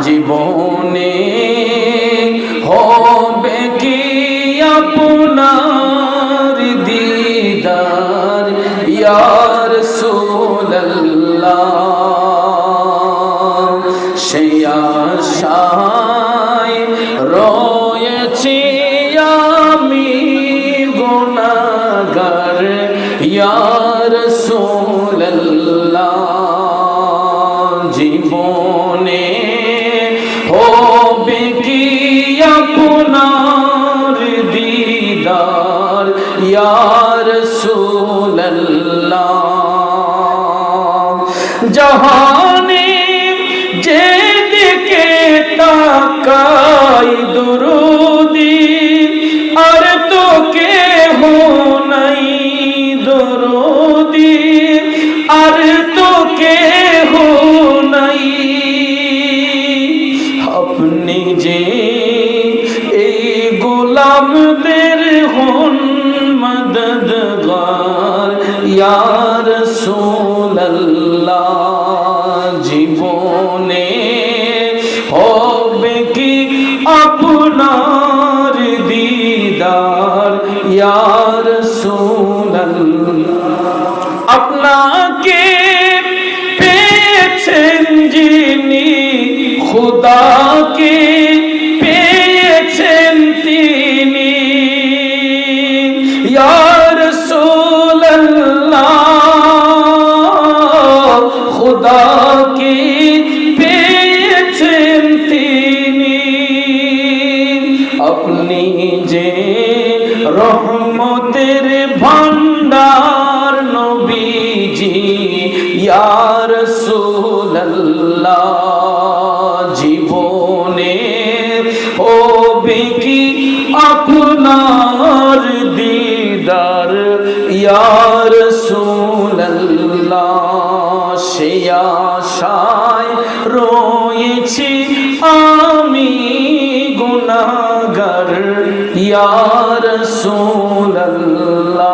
জীবনে হবে কি আপনার দিদার? ইয়ার সুল্লাহ সে আশায় রয়েছি আমি গুনাগার ইয়ার সুল্লাহ কি আপনার দিদার? ইয়ার সুল্লাহ জাহানে গোলামদের হন মদদগার। ইয়ার সোল্লাহ জীবনে হবে কি আপনার দিদার? ইয়ার সোল্লাহ আপনাকে পেয়েছেন যিনি খুদাকে খুদাকে পেয়েছেন তিনি? আপনি যে রহমতের ভান্ডার নবীজি ইয়ার সুল্লাহ জীবনে হবে কি আপনার আশায় রয়েছি আমি গুনাগার ইয়ার সুল্লাহ